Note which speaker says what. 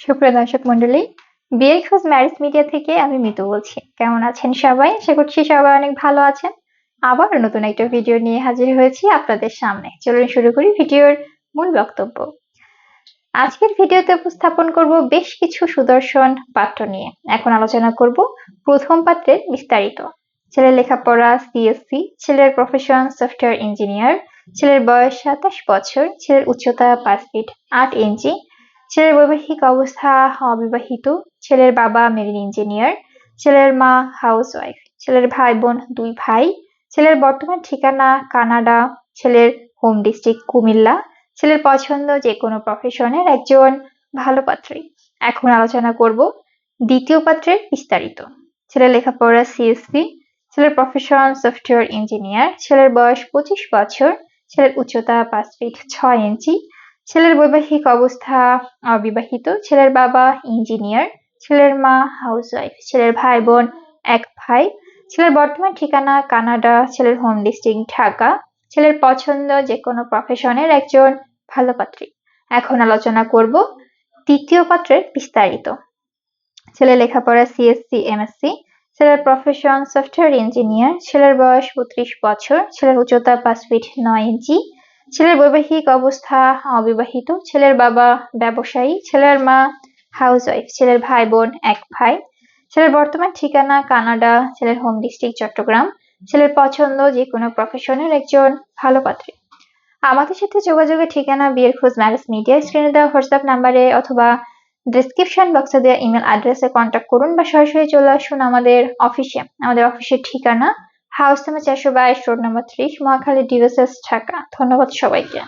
Speaker 1: সুপ্রিয় দর্শক মন্ডলী খোঁজ ম্যারেজ মিডিয়া থেকে আমি মিতু বলছি। কেমন আছেন সবাই? আশা করছি সবাই অনেক ভালো আছেন। আবার নতুন একটা ভিডিও নিয়ে হাজির হয়েছি আপনাদের সামনে। চলুন শুরু করি ভিডিওর মূল বক্তব্য। আজকের ভিডিওতে উপস্থাপন করব বেশ কিছু সুদর্শন পাত্র নিয়ে। এখন আলোচনা করব প্রথম পাত্রের বিস্তারিত। ছেলের লেখাপড়া সিএসসি ছেলের প্রফেশন সফটওয়্যার ইঞ্জিনিয়ার ছেলের বয়স সাতাশ বছর, ছেলের উচ্চতা পাঁচ ফিট আট ইঞ্চি ছেলের বৈবাহিক অবস্থা অবিবাহিত। ছেলের বাবা মেরিন ইঞ্জিনিয়ার, ছেলের মা হাউস ওয়াইফ ছেলের ভাই বোন দুই ভাই, ছেলের বর্তমান ঠিকানা কানাডা, ছেলের হোম ডিস্ট্রিক্ট কুমিল্লা, ছেলের পছন্দ যে কোনো প্রফেশনের একজন ভালো পাত্রী। এখন আলোচনা করব দ্বিতীয় পাত্রের বিস্তারিত। ছেলের লেখাপড়া সিএসসি ছেলের প্রফেশন সফটওয়্যার ইঞ্জিনিয়ার ছেলের বয়স পঁচিশ বছর, ছেলের উচ্চতা পাঁচ ফিট ছয় ইঞ্চি ছেলের বৈবাহিক অবস্থা অবিবাহিত। ছেলের বাবা ইঞ্জিনিয়ার, ছেলের মা হাউসওয়াইফ, ছেলের ভাই বোন এক ভাই। ছেলের বর্তমান ঠিকানা কানাডা, ছেলের হোম ডিস্ট্রিক্ট ঢাকা। ছেলের পছন্দ যে কোনো প্রফেশনের একজন ভালো পাত্রী। এখন আলোচনা করব তৃতীয় পাত্রের বিস্তারিত। ছেলে লেখাপড়া সিএসসি এমএসসি ছেলের প্রফেশন সফটওয়্যার ইঞ্জিনিয়ার ছেলের বয়স বত্রিশ বছর, ছেলের উচ্চতা পাঁচ ফিট নয় ইঞ্চি ছেলের বৈবাহিক অবস্থা অবিবাহিত। ছেলের বাবা ব্যবসায়ী, ছেলের মা হাউসওয়াইফ ছেলের ভাই বোন এক ভাই। ছেলের বর্তমান ঠিকানা কানাডা, ছেলের হোম ডিস্ট্রিক্ট চট্টগ্রাম। ছেলের পছন্দ যে কোনো প্রফেশনের একজন ভালো পাত্রী। আমাদের সাথে যোগাযোগের ঠিকানা বিয়ের খোঁজ ম্যারেজ মিডিয়া স্ক্রিনে দেওয়া হোয়াটসঅ্যাপ নাম্বারে অথবা ডিসক্রিপশন বক্সে দেওয়া ইমেল অ্যাড্রেসে কন্ট্যাক্ট করুন বা সরাসরি চলে আসুন আমাদের অফিসে আমাদের অফিসের ঠিকানা হাউস নাম্বার চারশো বাইশ রোড নাম্বার ত্রিশ মহাখালী ডিভিসেস ঢাকা। ধন্যবাদ সবাইকে।